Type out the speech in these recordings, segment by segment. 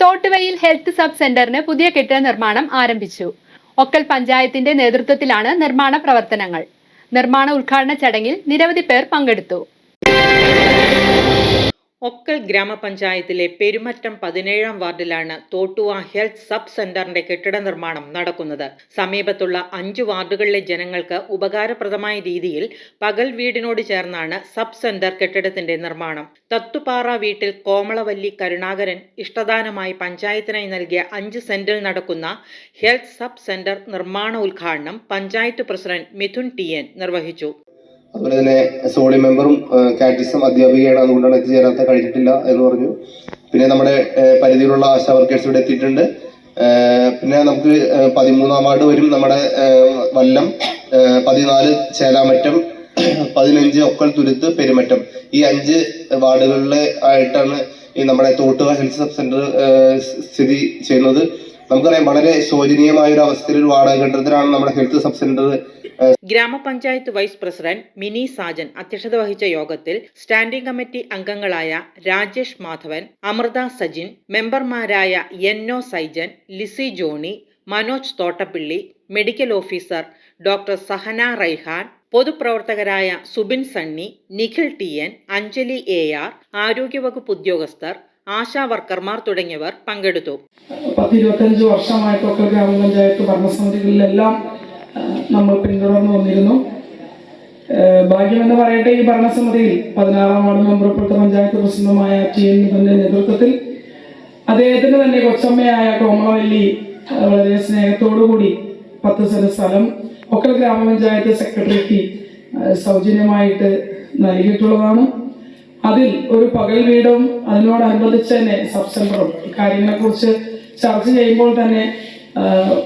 തോട്ടുവയിൽ health sub സെന്ററിന് പുതിയ കെട്ടിട നിർമ്മാണം ആരംഭിച്ചു. ഒക്കൽ പഞ്ചായത്തിന്റെ നേതൃത്വത്തിലാണ് നിർമ്മാണ പ്രവർത്തനങ്ങൾ. നിർമ്മാണ ഉദ്ഘാടന ചടങ്ങിൽ നിരവധി പേർ പങ്കെടുത്തു. ഒക്കൽ ഗ്രാമപഞ്ചായത്തിലെ പെരുമറ്റം പതിനേഴാം വാർഡിലാണ് തോട്ടുവ ഹെൽത്ത് സബ് സെന്ററിന്റെ കെട്ടിട നിർമ്മാണം നടക്കുന്നത്. സമീപത്തുള്ള അഞ്ച് വാർഡുകളിലെ ജനങ്ങൾക്ക് ഉപകാരപ്രദമായ രീതിയിൽ പകൽ വീടിനോട് ചേർന്നാണ് സബ് സെന്റർ കെട്ടിടത്തിന്റെ നിർമ്മാണം. തത്തുപാറ വീട്ടിൽ കോമളവല്ലി കരുണാകരൻ ഇഷ്ടദാനമായി പഞ്ചായത്തിനായി നൽകിയ അഞ്ച് സെന്റിൽ നടക്കുന്ന ഹെൽത്ത് സബ് സെന്റർ നിർമ്മാണ ഉദ്ഘാടനം പഞ്ചായത്ത് പ്രസിഡന്റ് മിഥുൻ ടി നിർവഹിച്ചു. അതുപോലെ തന്നെ സോളി മെമ്പറും കാറ്റിസം അധ്യാപികയാണ് അതുകൊണ്ടാണ് എത്തിച്ചേരാത്ത കഴിഞ്ഞിട്ടില്ല എന്ന് പറഞ്ഞു. പിന്നെ നമ്മുടെ പരിധിയിലുള്ള ആശാ വർക്കേഴ്സ് ഇവിടെ എത്തിയിട്ടുണ്ട്. പിന്നെ നമുക്ക് പതിമൂന്നാം വാർഡ് വരും നമ്മുടെ വല്ലം പതിനാല് ചേലാമറ്റം പതിനഞ്ച് ഒക്കൽ തുരുത്ത് പെരുമറ്റം. ഈ അഞ്ച് വാർഡുകളിലെ ആയിട്ടാണ് ഈ നമ്മുടെ തോട്ടുക ഹെൽത്ത് സബ് സെന്റർ സ്ഥിതി ചെയ്യുന്നത്. നമുക്കറിയാം വളരെ ശോചനീയമായ ഒരു അവസ്ഥയിൽ ഒരു വാടക കെട്ടിടത്തിലാണ് നമ്മുടെ ഹെൽത്ത് സബ് സെന്റർ ഗ്രാമപഞ്ചായത്ത് വൈസ് പ്രസിഡന്റ് മിനി സാജൻ അധ്യക്ഷത വഹിച്ച യോഗത്തിൽ സ്റ്റാൻഡിംഗ് കമ്മിറ്റി അംഗങ്ങളായ രാജേഷ് മാധവൻ അമൃത സജിൻ മെമ്പർമാരായ N O Saijan Lissy Johny Manoj Thottappilly medical officer doctor Sahana Raihan പൊതുപ്രവർത്തകരായ Subin Sunny Nikhil T N Anjali A R ആരോഗ്യവകുപ്പ് ഉദ്യോഗസ്ഥർ ആശാ വർക്കർമാർ തുടങ്ങിയവർ പങ്കെടുത്തു. പത്ത് ഇരുപത്തഞ്ച് വർഷമായിട്ടൊക്കെ ഗ്രാമപഞ്ചായത്ത് ഭരണസമിതികളിലെല്ലാം നമ്മൾ പിന്തുടർന്നു വന്നിരുന്നു. ഭാഗ്യമെന്ന് പറയട്ടെ ഈ ഭരണസമിതിയിൽ പതിനാറാം വാർഡ് മെമ്പർ ഇപ്പോഴത്തെ പഞ്ചായത്ത് പ്രസിഡന്റുമായ ടി എൻ മുഖന്റെ നേതൃത്വത്തിൽ അദ്ദേഹത്തിന്റെ തന്നെ കൊച്ചമ്മയായ കോമളവല്ലി വളരെ സ്നേഹത്തോടുകൂടി പത്ത് സെന്റ് സ്ഥലം ഒക്കെ ഗ്രാമപഞ്ചായത്ത് സെക്രട്ടറിക്ക് സൗജന്യമായിട്ട് നൽകിയിട്ടുള്ളതാണ്. അതിൽ ഒരു പകൽ വീടും അതിനോടനുബന്ധിച്ച് തന്നെ സബ് സെന്ററും. കാര്യങ്ങളെ കുറിച്ച് ചർച്ച ചെയ്യുമ്പോൾ തന്നെ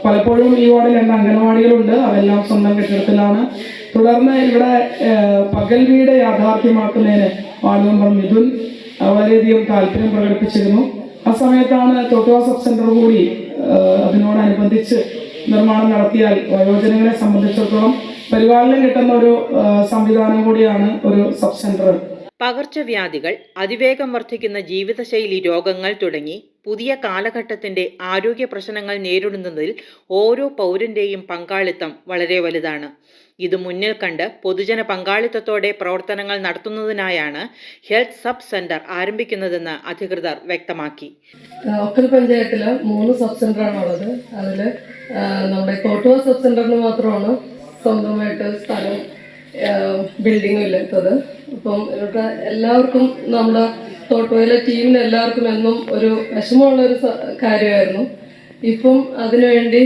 പലപ്പോഴും ഈ വാർഡിൽ രണ്ട് അംഗനവാടികളുണ്ട് അതെല്ലാം സ്വന്തം കെട്ടിടത്തിലാണ്. തുടർന്ന് ഇവിടെ പകൽ വീട് യാഥാർത്ഥ്യമാക്കുന്നതിന് വാർഡ് മെമ്പർ മിഥുൻ വളരെയധികം താല്പര്യം പ്രകടിപ്പിച്ചിരുന്നു. ആ സമയത്താണ് തൊട്ടുവ സബ് സെന്റർ കൂടി അതിനോടനുബന്ധിച്ച് നിർമ്മാണം നടത്തിയാൽ വയോജനങ്ങളെ സംബന്ധിച്ചിടത്തോളം പരിപാലനം കിട്ടുന്ന ഒരു സംവിധാനം കൂടിയാണ് ഒരു സബ് സെന്റർ. പകർച്ചവ്യാധികൾ അതിവേഗം വർദ്ധിക്കുന്ന ജീവിതശൈലി രോഗങ്ങൾ തുടങ്ങി പുതിയ കാലഘട്ടത്തിന്റെ ആരോഗ്യ പ്രശ്നങ്ങൾ നേരിടുന്നതിൽ ഓരോ പൗരന്റെയും പങ്കാളിത്തം വളരെ വലുതാണ്. ഇത് മുന്നിൽ കണ്ട് പൊതുജന പങ്കാളിത്തത്തോടെ പ്രവർത്തനങ്ങൾ നടത്തുന്നതിനായാണ് ഹെൽത്ത് സബ് സെന്റർ ആരംഭിക്കുന്നതെന്ന് അധികൃതർ വ്യക്തമാക്കി. പഞ്ചായത്തിൽ മൂന്ന് സബ് സെന്ററാണ് ഉള്ളത്. അതിൽ നമ്മുടെ തോട്ടുവ സബ് സെന്ററിന് മാത്രമാണ് സ്വന്തമായിട്ട് സ്ഥലം ബിൽഡിങ്ങും ഇല്ലാത്തത്. അപ്പം ഇവിടെ എല്ലാവർക്കും നമ്മുടെ തോട്ടുവയിലെ ടീമിന് എല്ലാവർക്കും എന്നും ഒരു വിഷമമുള്ള ഒരു കാര്യമായിരുന്നു. ഇപ്പം അതിനുവേണ്ടി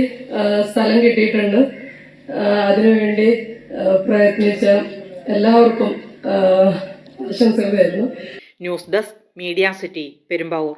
സ്ഥലം കിട്ടിയിട്ടുണ്ട്. അതിനുവേണ്ടി പ്രയത്നിച്ച എല്ലാവർക്കും ആശംസകളായിരുന്നു news desk media city Perumbavoor.